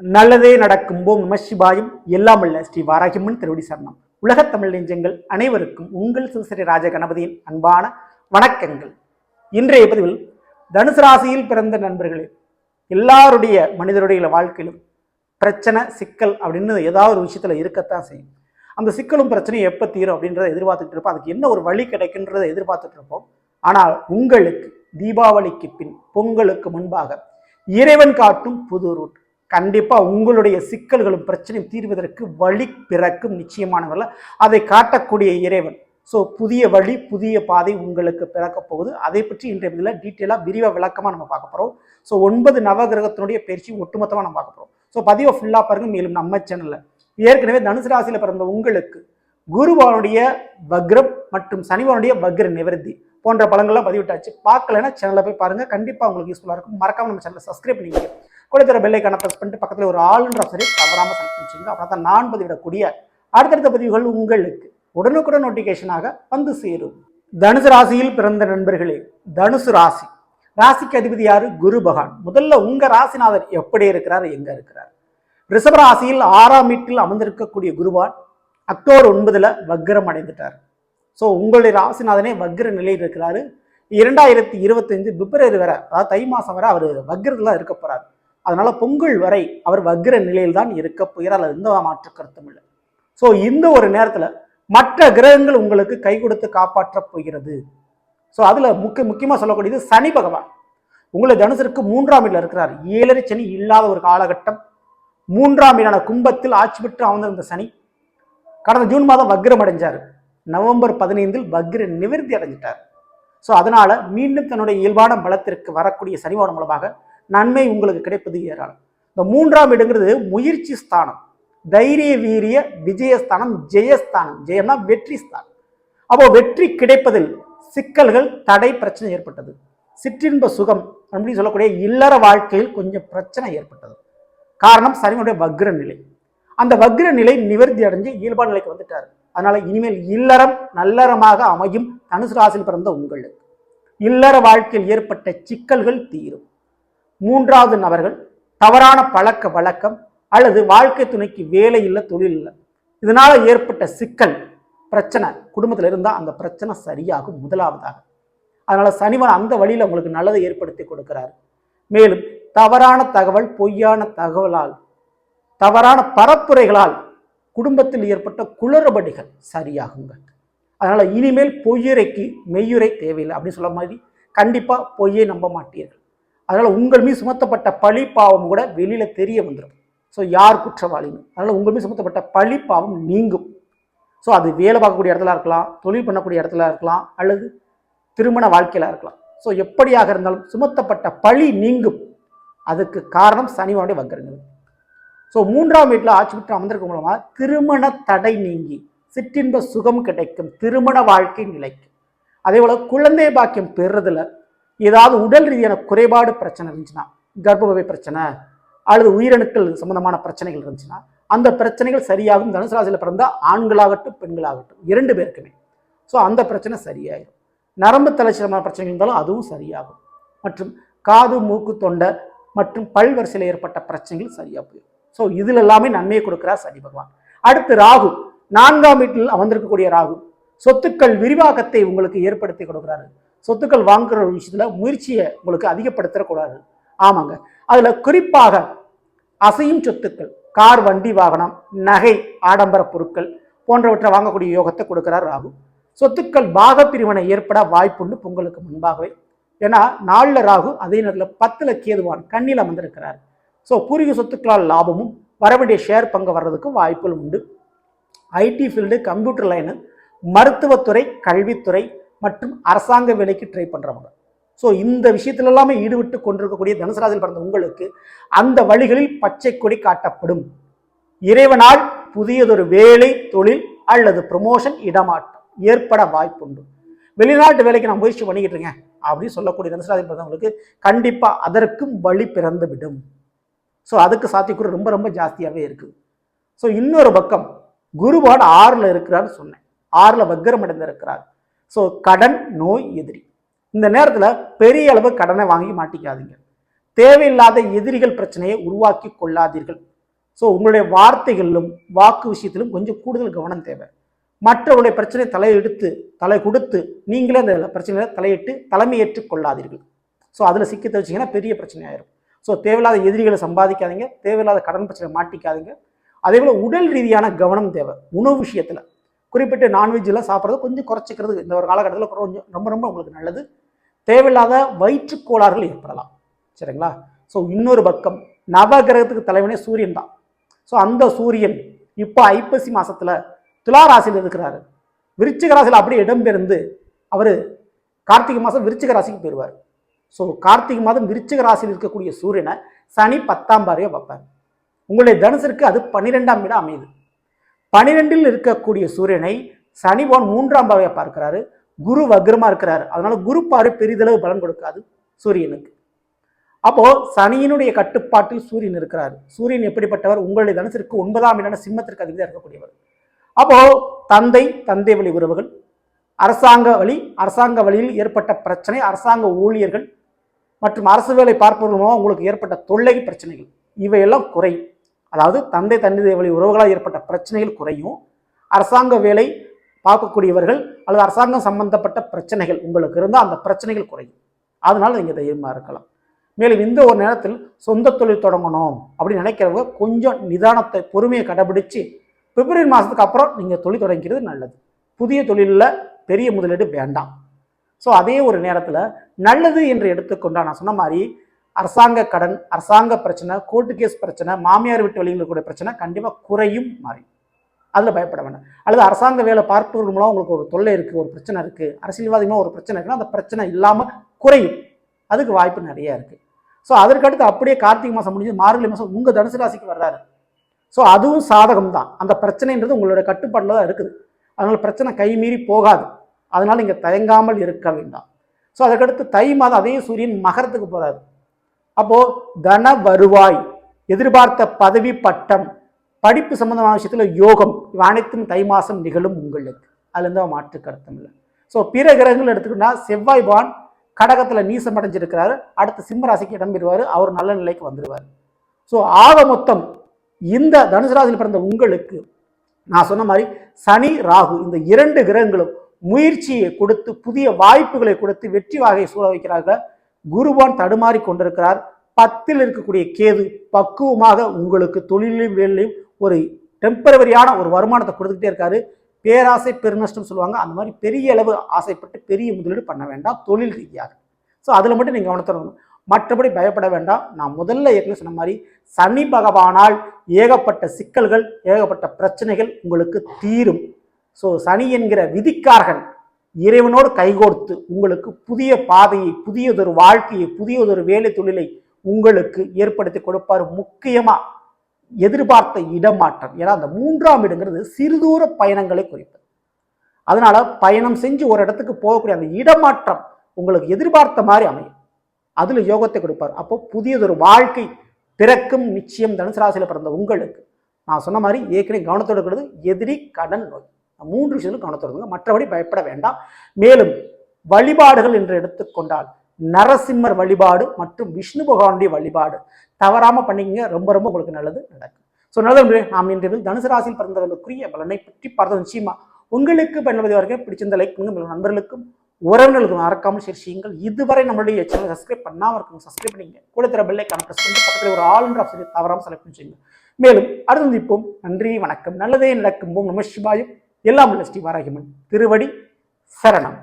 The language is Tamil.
நல்லதே நடக்கும். ஓம் நம சிவாயும். எல்லாம் உள்ள ஸ்ரீ வாராகிம்மன் திருவடி சரணம். உலகத் தமிழ் நெஞ்சங்கள் அனைவருக்கும் உங்கள் சிவசரி ராஜ கணபதியின் அன்பான வணக்கங்கள். இன்றைய பதிவில் தனுசு ராசியில் பிறந்த நண்பர்களே எல்லாருடைய மனிதருடைய வாழ்க்கையிலும் பிரச்சனை சிக்கல் அப்படின்னு ஏதாவது ஒரு விஷயத்தில் இருக்கத்தான் செய்யும். அந்த சிக்கலும் பிரச்சனையும் எப்போ தீரும் அப்படின்றத எதிர்பார்த்துட்டு இருப்போம். அதுக்கு என்ன ஒரு வழி கிடைக்குன்றதை எதிர்பார்த்துட்டு இருப்போம். ஆனால் உங்களுக்கு தீபாவளிக்கு பின் பொங்கலுக்கு முன்பாக இறைவன் காட்டும் புது ரூட் கண்டிப்பாக உங்களுடைய சிக்கல்களும் பிரச்சனையும் தீர்வதற்கு வழி பிறக்கும் நிச்சயமானவர்கள். அதை காட்டக்கூடிய இறைவன். ஸோ புதிய வழி புதிய பாதை உங்களுக்கு பிறக்க போகுது. அதை பற்றி இன்றைய இதில் டீட்டெயிலாக விரிவாக விளக்கமாக நம்ம பார்க்க போகிறோம் ஸோ ஒன்பது நவகிரகத்தினுடைய பயிற்சி ஒட்டுமொத்தமாக நம்ம பார்க்க போகிறோம் ஸோ பதிவை ஃபுல்லாக பாருங்க. மேலும் நம்ம சேனலில் ஏற்கனவே தனுசு ராசியில் பிறந்த உங்களுக்கு குருவானுடைய வக்ரம் மற்றும் சனிவானுடைய வக்ர நிவர்த்தி போன்ற பலங்கள்லாம் பதிவிட்டாச்சு. பார்க்கலன்னா சேனலில் போய் பாருங்க. கண்டிப்பாக உங்களுக்கு யூஸ்ஃபுல்லாக இருக்கும். மறக்காம நம்ம சேனலை சப்ஸ்கிரைப் பண்ணிக்கோங்க. கொடுத்துற பெல்லைக்கான ப்ரெஸ் பண்ணிட்டு பக்கத்தில் ஒரு ஆளுன்ற சரி தவறாமல் செலக்ட் பண்ணிச்சுங்க அப்புறம் தான் நான் பதிவிடக்கூடிய அடுத்தடுத்த பதிவுகள் உங்களுக்கு உடனுக்குடன் நோட்டிஃபிகேஷனாக வந்து சேரும். தனுசு ராசியில் பிறந்த நண்பர்களே தனுசு ராசி. ராசிக்கு அதிபதி யாரு? குரு பகவான். முதல்ல உங்க ராசிநாதர் எப்படி இருக்கிறார் எங்க இருக்கிறார்? ரிஷப ராசியில் ஆறாம் வீட்டில் அமர்ந்திருக்கக்கூடிய குருவான் அக்டோபர் ஒன்பதுல வக்ரம் அடைந்துட்டார். ஸோ உங்களுடைய ராசிநாதனே வக்ர நிலையில் இருக்கிறாரு. இரண்டாயிரத்தி இருபத்தஞ்சு பிப்ரவரி வரை அதாவது தை மாதம் வரை அவர் வக்ரத்தில் இருக்க போகிறார் அதனால பொங்கல் வரை அவர் வக்ர நிலையில் தான் இருக்க போகிறார். அது எந்த மாற்று கருத்தும் இல்லை. ஸோ இந்த ஒரு நேரத்தில் மற்ற கிரகங்கள் உங்களுக்கு கை கொடுத்து காப்பாற்றப் போகிறது. ஸோ அதில் முக்கிய முக்கியமாக சொல்லக்கூடியது சனி பகவான். உங்களை தனுசருக்கு மூன்றாம் வீட்டில் இருக்கிறார். ஏழரை சனி இல்லாத ஒரு காலகட்டம். மூன்றாம் வீடான கும்பத்தில் ஆட்சி பெற்று அமர்ந்திருந்த சனி. கடந்த ஜூன் மாதம் வக்ரம் அடைஞ்சார். நவம்பர் பதினைந்தில் வக்ர நிவர்த்தி அடைஞ்சிட்டார். ஸோ அதனால மீண்டும் தன்னுடைய இயல்பான பலத்திற்கு வரக்கூடிய சனிவாரம் மூலமாக நன்மை உங்களுக்கு கிடைப்பது ஏராளம். இந்த மூன்றாம் இடங்கிறது முயற்சி ஸ்தானம். தைரிய வீரிய விஜயஸ்தானம் ஜெயஸ்தானம். ஜெயம்னா வெற்றி ஸ்தானம். அப்போ வெற்றி கிடைப்பதில் சிக்கல்கள் தடை பிரச்சனை ஏற்பட்டது. சிற்றின்ப சுகம் அப்படின்னு சொல்லக்கூடிய இல்லற வாழ்க்கையில் கொஞ்சம் பிரச்சனை ஏற்பட்டது. காரணம் சனிவனுடைய வக்ர நிலை. அந்த வக்ர நிலை நிவர்த்தி அடைஞ்சு இயல்பான நிலைக்கு வந்துட்டார். அதனால இனிமேல் இல்லறம் நல்லறமாக அமையும். தனுசு ராசியில் பிறந்த உங்களுக்கு இல்லற வாழ்க்கையில் ஏற்பட்ட சிக்கல்கள் தீரும். மூன்றாவது நபர்கள் தவறான பழக்க வழக்கம் அல்லது வாழ்க்கை துணைக்கு வேலை இல்லை தொழில் இல்லை. இதனால் ஏற்பட்ட சிக்கல் பிரச்சனை குடும்பத்தில் இருந்தால் அந்த பிரச்சனை சரியாகும் முதலாவதாக. அதனால் சனிவன் அந்த வழியில் உங்களுக்கு நல்லதை ஏற்படுத்தி கொடுக்கிறார். மேலும் தவறான தகவல் பொய்யான தகவலால் தவறான பரப்புரைகளால் குடும்பத்தில் ஏற்பட்ட குளறுபடிகள் சரியாகுங்க அதனால் இனிமேல் பொய்யுரைக்கு மெய்யுரை தேவையில்லை. அப்படின்னு சொல்ல மாதிரி கண்டிப்பாக பொய்யை நம்ப மாட்டீர்கள். அதனால் உங்கள் மீது சுமத்தப்பட்ட பழி பாவம் கூட வெளியில் தெரிய வந்துடும் ஸோ யார் குற்றவாளின்னு? அதனால் உங்கள் மீது சுமத்தப்பட்ட பழி பாவம் நீங்கும். ஸோ அது வேலை பார்க்கக்கூடிய இடத்துல இருக்கலாம் தொழில் பண்ணக்கூடிய இடத்துல இருக்கலாம் அல்லது திருமண வாழ்க்கையில இருக்கலாம். ஸோ எப்படியாக இருந்தாலும் சுமத்தப்பட்ட பழி நீங்கும். அதுக்கு காரணம் சனிவனுடைய வக்கரங்கள். ஸோ மூன்றாம் வீட்டில் ஆட்சி பெற்று அமர்ந்திருக்க மூலமாக திருமண தடை நீங்கி சிற்றின்ப சுகம் கிடைக்கும் திருமண வாழ்க்கை நிலைக்கும் அதே போல் குழந்தை பாக்கியம் பெறுறதுல ஏதாவது உடல் ரீதியான குறைபாடு பிரச்சனை இருந்துச்சுன்னா கர்ப்பப்பை பிரச்சனை அல்லது உயிரணுக்கள் சம்பந்தமான பிரச்சனைகள் இருந்துச்சுன்னா அந்த பிரச்சனைகள் சரியாகும். தனுசு ராசியில் பிறந்த ஆண்களாகட்டும் பெண்களாகட்டும் இரண்டு பேருக்குமே. ஸோ அந்த பிரச்சனை சரியாயிடும் நரம்பு தளர்ச்சி பிரச்சனைகள் இருந்தாலும் அதுவும் சரியாகும். மற்றும் காது மூக்கு தொண்டை மற்றும் பல் வரிசையில் ஏற்பட்ட பிரச்சனைகள் சரியாக போயிடும். ஸோ இதுல எல்லாமே நன்மையை கொடுக்குறார் சனி பகவான். அடுத்து ராகு. நான்காம் வீட்டில் அமர்ந்திருக்கக்கூடிய ராகு. சொத்துக்கள் விரிவாக்கத்தை உங்களுக்கு ஏற்படுத்தி கொடுக்குறாரு. சொத்துக்கள் வாங்குற ஒரு முயற்சியை உங்களுக்கு அதிகப்படுத்தக்கூடாது. ஆமாங்க. அதில் குறிப்பாக அசையும் சொத்துக்கள் கார் வண்டி வாகனம் நகை ஆடம்பர பொருட்கள் போன்றவற்றை வாங்கக்கூடிய யோகத்தை கொடுக்கிறார் ராகு. சொத்துக்கள் பாக பிரிவினை ஏற்பட வாய்ப்புண்டு பொங்கலுக்கு முன்பாகவே. ஏன்னா நாளில் ராகு அதே நேரத்தில் பத்தில் கேதுவான் கண்ணில் அமர்ந்திருக்கிறார். ஸோ பூர்வீக சொத்துக்களால் லாபமும் வரவேண்டிய ஷேர் பங்கு வர்றதுக்கும் வாய்ப்புகள் உண்டு. ஐடி ஃபீல்டு கம்ப்யூட்டர் லைனு மருத்துவத்துறை கல்வித்துறை மற்றும் அரசாங்க வேலைக்கு ட்ரை பண்ணுறவங்க ஸோ இந்த விஷயத்துல எல்லாமே ஈடுபட்டு கொண்டிருக்கக்கூடிய தனுசு பிறந்த உங்களுக்கு அந்த வழிகளில் பச்சை கொடி காட்டப்படும். இறைவனால் புதியதொரு வேலை தொழில் அல்லது ப்ரொமோஷன் இடமாற்றம் ஏற்பட வாய்ப்புண்டு. வெளிநாட்டு வேலைக்கு நான் முயற்சி பண்ணிக்கிட்டு இருக்கேன் அப்படின்னு சொல்லக்கூடிய தனுசு பிறந்தவங்களுக்கு கண்டிப்பாக அதற்கும் வழி பிறந்து விடும் ஸோ அதுக்கு சாத்தியக்கூறு ரொம்ப ரொம்ப ஜாஸ்தியாகவே இருக்குது. ஸோ இன்னொரு பக்கம் குருவான் ஆறில் இருக்கிறான்னு சொன்னேன். ஆறில் வக்கரம் அடைந்திருக்கிறார். ஸோ கடன் நோய் எதிரி. இந்த நேரத்தில் பெரிய அளவு கடனை வாங்கி மாட்டிக்காதீங்க. தேவையில்லாத எதிரிகள் பிரச்சனையை உருவாக்கி கொள்ளாதீர்கள். ஸோ உங்களுடைய வார்த்தைகளிலும் வாக்கு விஷயத்திலும் கொஞ்சம் கூடுதல் கவனம் தேவை. மற்றவருடைய பிரச்சனையை தலையெடுத்து தலை கொடுத்து நீங்களே அந்த பிரச்சனையில் தலையிட்டு தலைமையேற்று கொள்ளாதீர்கள். ஸோ அதில் சிக்கி தவிச்சிங்கன்னா பெரிய பிரச்சனை ஆயிரும் ஸோ தேவையில்லாத எதிரிகளை சம்பாதிக்காதீங்க. தேவையில்லாத கடன் பிரச்சனை மாட்டிக்காதீங்க. அதே போல் உடல் ரீதியான கவனம் தேவை. உணவு விஷயத்தில். குறிப்பிட்டு நான்வெஜ்லாம் சாப்பிட்றது கொஞ்சம் குறைச்சிக்கிறது. இந்த ஒரு காலகட்டத்தில் கொஞ்சம் ரொம்ப ரொம்ப உங்களுக்கு நல்லது. தேவையில்லாத வயிற்றுக் கோளாறுகள் ஏற்படலாம். சரிங்களா? ஸோ இன்னொரு பக்கம் நவகிரகத்துக்கு தலைவனே சூரியன் தான். ஸோ அந்த சூரியன் இப்போ ஐப்பசி மாதத்தில் துலா ராசியில் இருக்கிறாரு. விருச்சிக ராசியில் அப்படியே இடம்பெயர்ந்து அவர் கார்த்திகை மாதம் விருச்சிக ராசிக்கு போயிடுவார் ஸோ கார்த்திகை மாதம் விருச்சிக ராசியில் இருக்கக்கூடிய சூரியனை சனி பத்தாம் பாரியாக பார்ப்பார். உங்களுடைய தனுசருக்கு அது பன்னிரெண்டாம் இடம் அமையுது. பனிரெண்டில் இருக்கக்கூடிய சூரியனை சனிபவன் மூன்றாம் பாவையை பார்க்கிறாரு. குரு வக்ரமாக இருக்கிறார். அதனால குரு பெரிதளவு பலன் கொடுக்காது சூரியனுக்கு. அப்போ சனியினுடைய கட்டுப்பாட்டில் சூரியன் இருக்கிறார். சூரியன் எப்படிப்பட்டவர்? உங்களுடைய தனுசிற்கு ஒன்பதாம் இடம் சிம்மத்திற்கு அதிபதியாக இருக்கக்கூடியவர். அப்போ தந்தை தந்தை வழி உறவுகள் அரசாங்க வழி அரசாங்க வழியில் ஏற்பட்ட பிரச்சனை அரசாங்க ஊழியர்கள் மற்றும் அரசு வேலை பார்ப்பவர்கள் மூலம் உங்களுக்கு ஏற்பட்ட தொல்லை பிரச்சனைகள் இவையெல்லாம் குறையும் அதாவது தந்தை தந்தை வழி உறவுகளால் ஏற்பட்ட பிரச்சனைகள் குறையும். அரசாங்க வேலை பார்க்கக்கூடியவர்கள் அல்லது அரசாங்கம் சம்பந்தப்பட்ட பிரச்சனைகள் உங்களுக்கு இருந்தால் அந்த பிரச்சனைகள் குறையும். அதனால் நீங்கள் தைரியமாக இருக்கலாம். மேலும் இந்த ஒரு நேரத்தில் சொந்த தொழில் தொடங்கணும் அப்படின்னு நினைக்கிறவங்க கொஞ்சம் நிதானத்தை பொறுமையை கடைபிடிச்சு பிப்ரவரி மாதத்துக்கு அப்புறம் நீங்கள் தொழில் தொடங்கிக்கிறது நல்லது. புதிய தொழிலில் பெரிய முதலீடு வேண்டாம். ஸோ அதே ஒரு நேரத்தில் நல்லது என்று எடுத்துக்கொண்டா நான் சொன்ன மாதிரி அரசாங்க கடன் அரசாங்க பிரச்சனை கோர்ட்டு கேஸ் பிரச்சனை மாமியார் வீட்டு வழியில் கூட பிரச்சனை கண்டிப்பாக குறையும் மாறி. அதில் பயப்பட வேண்டாம். அல்லது அரசாங்க வேலை பார்ப்பவர்கள் மூலம் உங்களுக்கு ஒரு தொல்லை இருக்குது ஒரு பிரச்சனை இருக்குது அரசியல்வாதிகளும் ஒரு பிரச்சனை இருக்குன்னா அந்த பிரச்சனை இல்லாமல் குறையும். அதுக்கு வாய்ப்பு நிறைய இருக்குது ஸோ அதற்கடுத்து அப்படியே கார்த்திகை மாதம் முடிஞ்சு மார்கழி மாதம் உங்கள் தனுசு ராசிக்கு வர்றாரு. ஸோ அதுவும் சாதகம் தான். அந்த பிரச்சனைன்றது உங்களோட கட்டுப்பாட்டில் தான் இருக்குது. அதனால் பிரச்சனை கை மீறி போகாது. அதனால் நீங்கள் தயங்காமல் இருக்க வேண்டாம். ஸோ அதற்கடுத்து தை மாதம் அதே சூரியன் மகரத்துக்கு போகிறாரு அப்போது தன வருவாய் எதிர்பார்த்த பதவி பட்டம் படிப்பு சம்பந்தமான விஷயத்தில் யோகம் இவை அனைத்தும் தை மாதம் நிகழும் உங்களுக்கு. அதுலேருந்து அவன் மாற்று கருத்தம் இல்லை. ஸோ பிற கிரகங்கள் எடுத்துக்கிட்டா செவ்வாய் பவான் கடகத்தில் நீசம் அடைஞ்சிருக்கிறாரு. அடுத்து சிம்மராசிக்கு இடம்பெறுவார் அவர் நல்ல நிலைக்கு வந்துடுவார் ஸோ ஆக மொத்தம் இந்த தனுசு ராசியில் பிறந்த உங்களுக்கு நான் சொன்ன மாதிரி சனி ராகு இந்த இரண்டு கிரகங்களும் முயற்சியை கொடுத்து புதிய வாய்ப்புகளை கொடுத்து வெற்றி வாகையை சூழ வைக்கிறார்கள். குருவான் தடுமாறி கொண்டிருக்கிறார். பத்தில் இருக்கக்கூடிய கேது பக்குவமாக உங்களுக்கு தொழிலையும் வேலையும் ஒரு டெம்பரவரியான ஒரு வருமானத்தை கொடுத்துக்கிட்டே இருக்காரு. பேராசை பெருநஷ்டம் சொல்லுவாங்க. அந்த மாதிரி பெரிய அளவு ஆசைப்பட்டு பெரிய முதலீடு பண்ண வேண்டாம். தொழில் ரீதியாக. ஸோ அதில் மட்டும் நீங்கள் கவனத்தரணும் மற்றபடி பயப்பட வேண்டாம். நான் முதல்ல ஏற்கனவே சொன்ன மாதிரி சனி பகவானால் ஏகப்பட்ட சிக்கல்கள் ஏகப்பட்ட பிரச்சனைகள் உங்களுக்கு தீரும். ஸோ சனி என்கிற விதிக்காரகன் இறைவனோடு கைகோர்த்து உங்களுக்கு புதிய பாதையை புதியதொரு வாழ்க்கையை புதியதொரு வேலை தொழிலை உங்களுக்கு ஏற்படுத்தி கொடுப்பார். முக்கியமாக எதிர்பார்த்த இடமாற்றம். ஏன்னா அந்த மூன்றாம் இடங்கிறது சிறுதூர பயணங்களை குறிப்பது. அதனால பயணம் செஞ்சு ஒரு இடத்துக்கு போகக்கூடிய அந்த இடமாற்றம் உங்களுக்கு எதிர்பார்த்த மாதிரி அமையும். அதில் யோகத்தை கொடுப்பார். அப்போ புதியதொரு வாழ்க்கை பிறக்கும் நிச்சயம் தனுசு ராசியில் பிறந்த உங்களுக்கு. நான் சொன்ன மாதிரி ஏற்கனவே கவனத்தோடு இருக்கிறது எதிரி கடன் நோய். மூன்று விஷயங்களும் கவனத்தோடு மற்றபடி பயப்பட வேண்டாம். மேலும் வழிபாடுகள் என்று எடுத்துக்கொண்டால் நரசிம்மர் வழிபாடு மற்றும் விஷ்ணு பகவானுடைய வழிபாடு தவறாமல் பண்ணிக்கங்க. ரொம்ப ரொம்ப உங்களுக்கு நல்லது நடக்கும். ஸோ நல்லது நாம் இன்று தனுசு ராசியில் பிறந்தவர்களுக்குரிய பலனை பற்றி பார்த்தது நிச்சயமா உங்களுக்கு பயன்படுத்தி வரைக்கும் பிடிச்சிருந்த லைக் பண்ணுங்க நண்பர்களுக்கும் உறவினர்களுக்கும் மறக்காமல் ஷேர் செய்யுங்கள். இதுவரை நம்மளுடைய சேனல் சப்ஸ்கிரைப் பண்ணாமல் இருக்கும் சப்ஸ்கிரைப் பண்ணிங்க கூட தர பெல்லை கனெக்ட் பண்ணி பக்கத்தில் ஒரு ஆல் என்ற ஆப்ஷனை தவறாமல் செலக்ட் பண்ணி மேலும் அடுத்து இப்போ நன்றி வணக்கம். நல்லதே நடக்கும். ஓம் நம சிவாயம். எல்லாம் உள்ள ஸ்ரீ வாராகிமன் திருவடி சரணம்.